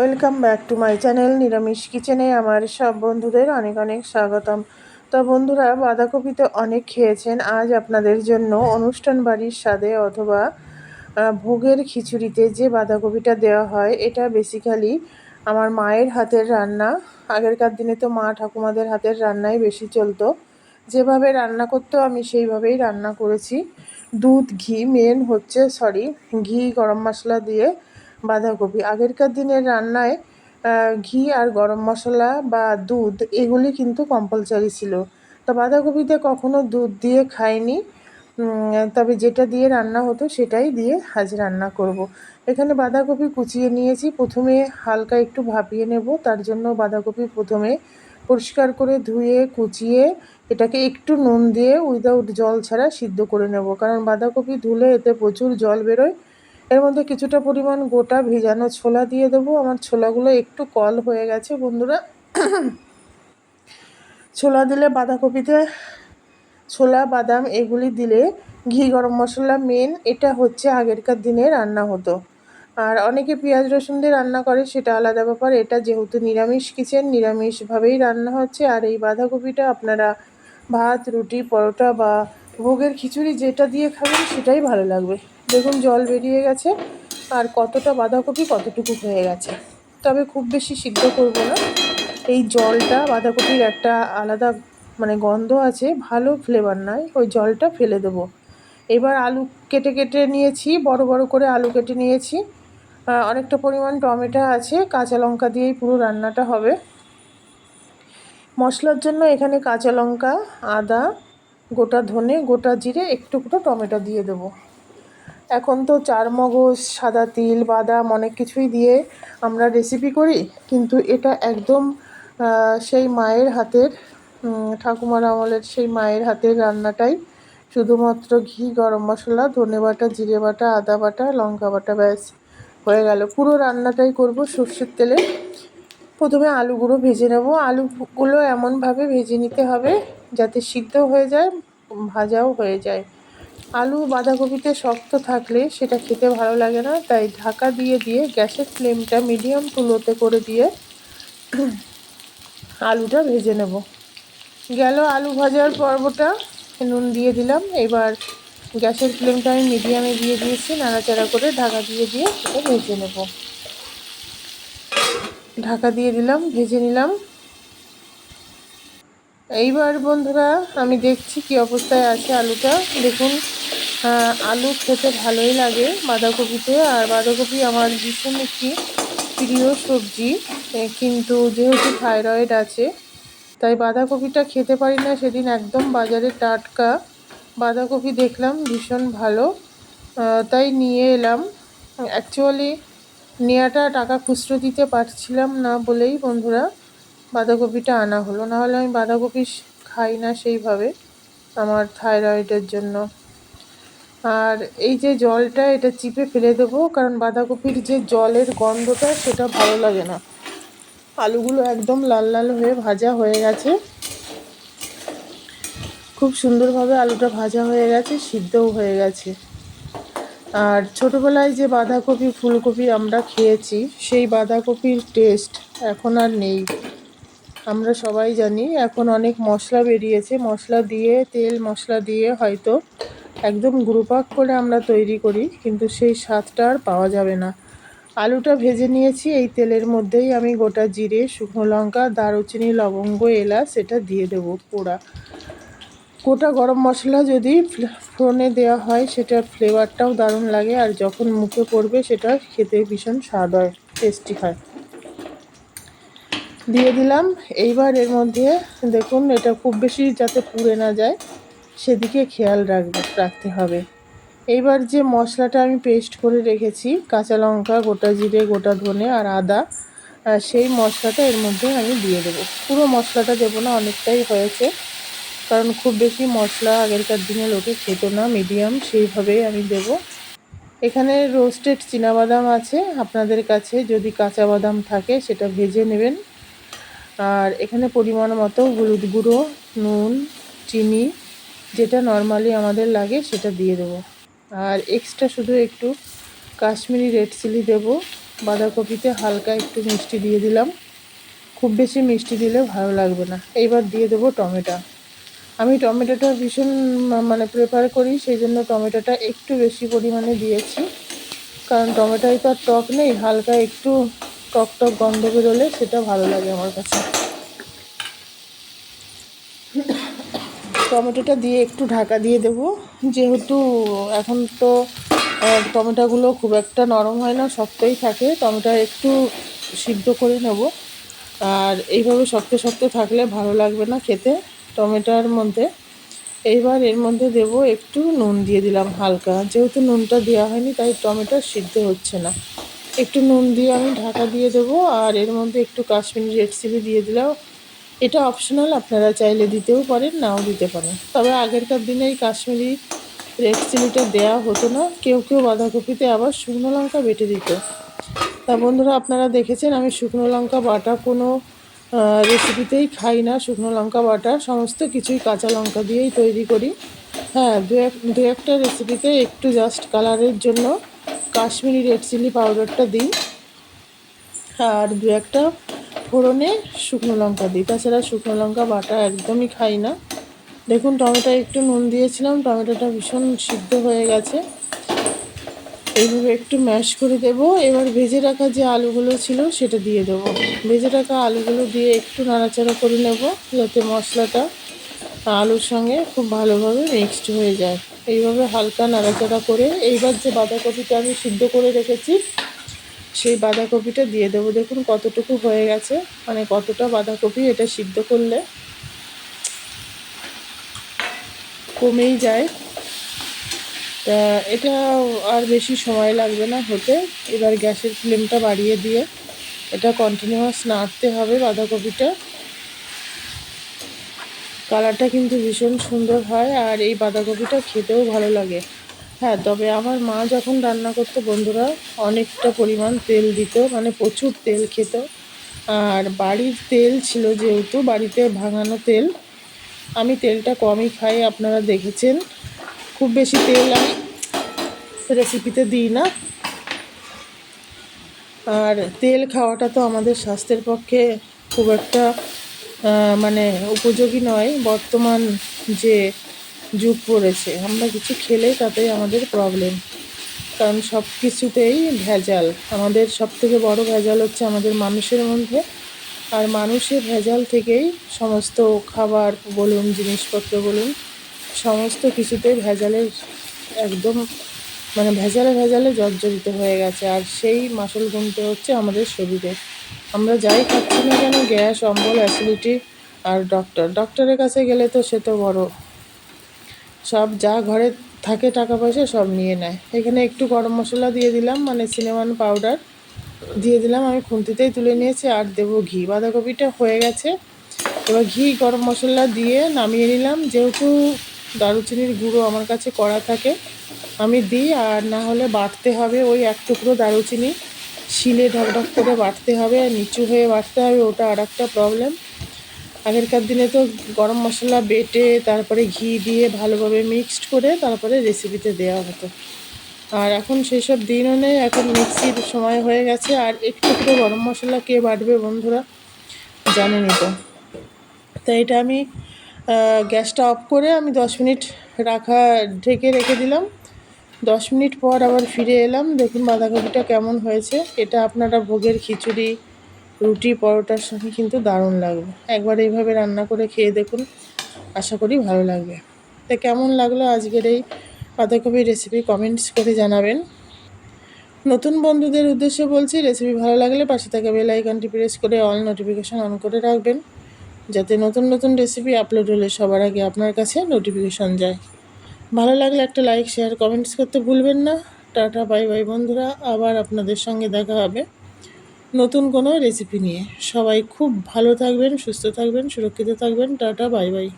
Welcome back to my channel নিরামিষ কিচেনে আমার সব বন্ধুদের অনেক অনেক স্বাগতম। তো বন্ধুরা, বাঁধাকপিতে অনেক খেয়েছেন। আজ আপনাদের জন্য অনুষ্ঠান বাড়ির স্বাদে অথবা ভোগের খিচুড়িতে যে বাঁধাকপিটা দেওয়া হয়, এটা বেসিক্যালি আমার মায়ের হাতের রান্না। আগেরকার দিনে তো মা ঠাকুমাদের হাতের রান্নাই বেশি চলতো। যেভাবে রান্না করতো, আমি সেইভাবেই রান্না করেছি। দুধ, ঘি মেন হচ্ছে সরি ঘি, গরম মশলা দিয়ে বাঁধাকপি। আগেরকার দিনের রান্নায় ঘি আর গরম মশলা বা দুধ, এগুলি কিন্তু কম্পালসারি ছিল। তো বাঁধাকপিতে কখনো দুধ দিয়ে খাইনি। তবে যেটা দিয়ে রান্না হতো, সেটাই দিয়ে আজ রান্না করব। এখানে বাঁধাকপি কুচিয়ে নিয়েছি। প্রথমে হালকা একটু ভাপিয়ে নেব। তার জন্য বাঁধাকপি প্রথমে পরিষ্কার করে ধুয়ে, কুচিয়ে, এটাকে একটু নুন দিয়ে উইদাউট জল ছাড়া সিদ্ধ করে নেব। কারণ বাঁধাকপি ধুলে এতে প্রচুর জল বেরোয়। এর মধ্যে কিছুটা পরিমাণ গোটা ভেজানো ছোলা দিয়ে দেবো। আমার ছোলাগুলো একটু কল হয়ে গেছে, বন্ধুরা। ছোলা দিলে বাঁধাকপিতে ছোলা, বাদাম এগুলি দিলে ঘি, গরম মশলা মেন এটা হচ্ছে আগেরকার দিনে রান্না হতো। আর অনেকে পেঁয়াজ, রসুন দিয়ে রান্না করে, সেটা আলাদা ব্যাপার। এটা যেহেতু নিরামিষ কিচেন, নিরামিষভাবেই রান্না হচ্ছে। আর এই বাঁধাকপিটা আপনারা ভাত, রুটি, পরোটা বা ভোগের খিচুড়ি যেটা দিয়ে খাবেন, সেটাই ভালো লাগবে। দেখুন, জল বেরিয়ে গেছে আর কতটা বাঁধাকপি কতটুকু হয়ে গেছে। তবে খুব বেশি সিদ্ধ করব না। এই জলটা, বাঁধাকপির একটা আলাদা মানে গন্ধ আছে, ভালো ফ্লেভার নয়। ওই জলটা ফেলে দেবো। এবার আলু কেটে কেটে নিয়েছি, বড় বড় করে আলু কেটে নিয়েছি। অনেকটা পরিমাণ টমেটো আছে, কাঁচা লঙ্কা দিয়েই পুরো রান্নাটা হবে। মশলার জন্য এখানে কাঁচা লঙ্কা, আদা, গোটা ধনে, গোটা জিরে, একটু টমেটো দিয়ে দেবো। এখন তো চার মগজ সাদা তিল, বাদাম অনেক কিছুই দিয়ে আমরা রেসিপি করি। কিন্তু এটা একদম সেই মায়ের হাতের ঠাকুমার আমলের সেই মায়ের হাতের রান্নাটাই। শুধুমাত্র ঘি, গরম মশলা, ধনে বাটা, জিরে বাটা, আদা বাটা, লঙ্কা বাটা, ব্যাস, হয়ে গেল। পুরো রান্নাটাই করব সর্ষের তেলে। প্রথমে আলুগুলো ভেজে নেব। আলুগুলো এমনভাবে ভেজে নিতে হবে যাতে সিদ্ধ হয়ে যায়, ভাজাও হয়ে যায়। আলু বাঁধাকপিতে শক্ত থাকলে সেটা খেতে ভালো লাগে না, তাই ঢাকা দিয়ে দিয়ে গ্যাসের ফ্লেমটা মিডিয়াম টু লোতে করে দিয়ে আলুটা ভেজে নেব। গেল আলু ভাজার পর্বটা, নুন দিয়ে দিলাম। এবার গ্যাসের ফ্লেমটা আমি মিডিয়ামে দিয়ে দিয়েছি, নাড়াচাড়া করে ঢাকা দিয়ে দিয়ে এটা ভেজে নেব। ঢাকা দিয়ে দিলাম, ভেজে নিলাম। এইবার বন্ধুরা, আমি দেখছি কি অবস্থায় আছে আলুটা। দেখুন আলু খেতে ভালোই লাগে বাঁধাকপিতে। আর বাঁধাকপি আমার ভীষণ একটি প্রিয় সবজি কিন্তু যেহেতু থাইরয়েড আছে, তাই বাঁধাকপিটা খেতে পারি না। সেদিন একদম বাজারে টাটকা বাঁধাকপি দেখলাম, ভীষণ ভালো। তাই নিয়ে এলাম। অ্যাকচুয়ালি নেওয়াটা টাকা খুচরো দিতে পারছিলাম না বলেই বন্ধুরা বাঁধাকপিটা আনা হলো। না হলে আমি বাঁধাকপি খাই না সেইভাবে আমার থাইরয়েডের জন্য। আর এই যে জলটা, এটা চিপে ফেলে দেবো, কারণ বাঁধাকপির যে জলের গন্ধটা, সেটা ভালো লাগে না। আলুগুলো একদম লাল লাল হয়ে ভাজা হয়ে গেছে। খুব সুন্দরভাবে আলুটা ভাজা হয়ে গেছে, সিদ্ধও হয়ে গেছে। আর ছোটোবেলায় যে বাঁধাকপি, ফুলকপি আমরা খেয়েছি, সেই বাঁধাকপির টেস্ট এখন আর নেই। আমরা সবাই জানি, এখন অনেক মশলা বেরিয়েছে। মশলা দিয়ে, তেল মশলা দিয়ে হয়তো একদম গ্রুপাক করে আমরা তৈরি করি, কিন্তু সেই স্বাদটা আর পাওয়া যাবে না। আলুটা ভেজে নিয়েছি, এই তেলের মধ্যেই আমি গোটা জিরে, শুকনো লঙ্কা, দারুচিনি, লবঙ্গ, এলাচ, এটা দিয়ে দেবো পোড়া। গোটা গরম মশলা যদি ফোড়নে দেওয়া হয় সেটা ফ্লেভারটাও দারুণ লাগে, আর যখন মুখে পড়বে, সেটা খেতে ভীষণ স্বাদ হয়, টেস্টি হয়। দিয়ে দিলাম, এইবার এর মধ্যে দেখুন, এটা খুব বেশি যাতে পুড়ে না যায়। সেদিকে খেয়াল রাখবে, রাখতে হবে। এইবার যে মশলাটা আমি পেস্ট করে রেখেছি, কাঁচা লঙ্কা, গোটা জিরে, গোটা ধনে আর আদা সেই মশলাটা এর মধ্যে আমি দিয়ে দেবো। পুরো মশলাটা দেবো না, অনেকটাই হয়েছে। কারণ খুব বেশি মশলা আগেরকার দিনে লোকে খেত না মিডিয়াম সেইভাবেই আমি দেব। এখানে রোস্টেড বাদাম আছে, আপনাদের কাছে যদি কাঁচা বাদাম থাকে সেটা ভেজে নেবেন। আর এখানে পরিমাণ মতো হলুদ গুঁড়ো, নুন, চিনি যেটা নর্মালি আমাদের লাগে, সেটা দিয়ে দেবো। আর এক্সট্রা শুধু একটু কাশ্মীরি রেড চিলি দেবো। বাঁধাকপিতে হালকা একটু মিষ্টি দিয়ে দিলাম। খুব বেশি মিষ্টি দিলে ভালো লাগবে না। এইবার দিয়ে দেবো টমেটো। আমি টমেটোটা ভীষণ মানে প্রেফার করি, সেই জন্য টমেটোটা একটু বেশি পরিমাণে দিয়েছি। কারণ টমেটোয় তো আর টক নেই, হালকা একটু টক টক গন্ধ বেরোলে সেটা ভালো লাগে আমার কাছে। টমেটোটা দিয়ে একটু ঢাকা দিয়ে দেবো। যেহেতু এখন তো টমেটোগুলো খুব একটা নরম হয় না শক্তই থাকে। টমেটো একটু সিদ্ধ করে নেব। আর এইভাবে শক্ত শক্ত থাকলে ভালো লাগবে না খেতে টমেটোর মধ্যে। এইবার এর মধ্যে দেব একটু নুন দিয়ে দিলাম হালকা। যেহেতু নুনটা দেওয়া হয়নি, তাই টমেটো সিদ্ধ হচ্ছে না। একটু নুন দিয়ে আমি ঢাকা দিয়ে দেবো। আর এর মধ্যে একটু কাশ্মীরি রেড চিলি দিয়ে দিলাম। এটা অপশনাল আপনারা চাইলে দিতেও পারেন, নাও দিতে পারেন। তবে আগেরকার দিনে এই কাশ্মীরি রেড চিলিটা দেওয়া হতো না। কেউ কেউ বাঁধাকপিতে আবার শুকনো লঙ্কা বেটে দিত। তা বন্ধুরা, আপনারা দেখেছেন, আমি শুকনো লঙ্কা বাটা কোনো রেসিপিতেই খাই না। শুকনো লঙ্কা বাটা, সমস্ত কিছুই কাঁচা লঙ্কা দিয়েই তৈরি করি। হ্যাঁ দু এক, দু একটা রেসিপিতে একটু জাস্ট কালারের জন্য কাশ্মীরি রেড চিলি পাউডারটা দিই। আর দু একটা ফোড়নে শুকনো লঙ্কা দিই। তাছাড়া শুকনো লঙ্কা বাটা একদমই খাই না। দেখুন, টমেটো একটু নুন দিয়েছিলাম, টমেটোটা ভীষণ সিদ্ধ হয়ে গেছে। এইভাবে একটু ম্যাশ করে দেব। এবার ভেজে রাখা যে আলুগুলো ছিল, সেটা দিয়ে দেবো। ভেজে রাখা আলুগুলো দিয়ে একটু নাড়াচাড়া করে নেব, যাতে মশলাটা আলুর সঙ্গে খুব ভালোভাবে মিক্সড হয়ে যায়। এইভাবে হালকা নাড়াচাড়া করে, এইবার যে বাঁধাকপিটা আমি সিদ্ধ করে রেখেছি সেই বাঁধাকপিটা দিয়ে দেবো। দেখুন কতটুকু হয়ে গেছে। মানে কতটা বাঁধাকপি এটা সিদ্ধ করলে কমেই যায়। তা এটা আর বেশি সময় লাগবে না হতে। এবার গ্যাসের ফ্লেমটা বাড়িয়ে দিয়ে এটা কন্টিনিউয়াস নাড়তে হবে বাঁধাকপিটা। কালারটা কিন্তু ভীষণ সুন্দর হয় আর এই বাঁধাকপিটা খেতেও ভালো লাগে। হ্যাঁ তবে আমার মা যখন রান্না করতো, বন্ধুরা, অনেকটা পরিমাণ তেল দিত মানে প্রচুর তেল খেত। আর বাড়ির তেল ছিল যেহেতু, বাড়িতে ভাঙানো তেল। আমি তেলটা কমই খাই, আপনারা দেখেছেন। খুব বেশি তেল আমি রেসিপিতে দিই না। আর তেল খাওয়াটা তো আমাদের স্বাস্থ্যের পক্ষে খুব একটা মানে উপযোগী নয়। বর্তমান যে যুগ পড়েছে। আমরা কিছু খেলে তাতেই আমাদের প্রবলেম কারণ সব কিছুতেই ভেজাল। আমাদের সব থেকে বড় ভেজাল হচ্ছে আমাদের মানুষের মধ্যে। আর মানুষের ভেজাল থেকেই সমস্ত খাবার বলুন, জিনিসপত্র বলুন, সমস্ত কিছুতেই ভেজালের একদম মানে ভেজালে ভেজালে জর্জরিত হয়ে গেছে। আর সেই মাসল গুনতে হচ্ছে আমাদের শরীরে। আমরা যাই খাচ্ছি না কেন, গ্যাস, অম্বল, অ্যাসিডিটি আর ডক্টর ডক্টরের কাছে গেলে তো সে তো বড় সব যা ঘরে থাকে টাকা পয়সা সব নিয়ে নেয়। এখানে একটু গরম মশলা দিয়ে দিলাম মানে সিনেমান পাউডার দিয়ে দিলাম। আমি খুন্তিতেই তুলে নিয়েছি আর দেবো ঘি। বাঁধাকপিটা হয়ে গেছে। এবার ঘি, গরম মশলা দিয়ে নামিয়ে নিলাম। যেহেতু দারুচিনির গুঁড়ো আমার কাছে করা থাকে, আমি দিই। আর না হলে বাটতে হবে ওই এক টুকরো দারুচিনি। শিলে ঢকঢক করে বাটতে হবে আর নিচু হয়ে বাটতে হবে, ওটা আর একটা প্রবলেম আগেরকার দিনে তো গরম মশলা বেটে তারপরে ঘি দিয়ে ভালোভাবে মিক্সড করে তারপরে রেসিপিতে দেওয়া হতো। আর এখন সেই সব দিনও নেই, এখন মিক্সির সময় হয়ে গেছে। আর একটু করে গরম মশলা কে বাটবে বন্ধুরা জানেনই তো। তো এটা আমি গ্যাসটা অফ করে আমি দশ মিনিট রাখা, ঢেকে রেখে দিলাম। দশ মিনিট পর আবার ফিরে এলাম। দেখুন বাঁধাকপিটা কেমন হয়েছে। এটা আপনারা ভোগের খিচুড়ি রুটি, পরোটার সঙ্গে কিন্তু দারুণ লাগবে। একবার এইভাবে রান্না করে খেয়ে দেখুন, আশা করি ভালো লাগবে। তো কেমন লাগল আজকের এই বাঁধাকপির রেসিপি কমেন্টস করে জানাবেন। নতুন বন্ধুদের উদ্দেশ্যে বলছি রেসিপি ভালো লাগলে পাশে থাকা বেল আইকনটি প্রেস করে অল নোটিফিকেশন অন করে রাখবেন, যাতে নতুন নতুন রেসিপি আপলোড হলে সবার আগে আপনার কাছে নোটিফিকেশন যায়। ভালো লাগলে একটা লাইক শেয়ার কমেন্টস করতে ভুলবেন না। টাটা বাই বাই বন্ধুরা, আবার আপনাদের সঙ্গে দেখা হবে। নতুন কোনো রেসিপি নিয়ে। সবাই খুব ভালো থাকবেন, সুস্থ থাকবেন, সুরক্ষিত থাকবেন। Tata, bye bye.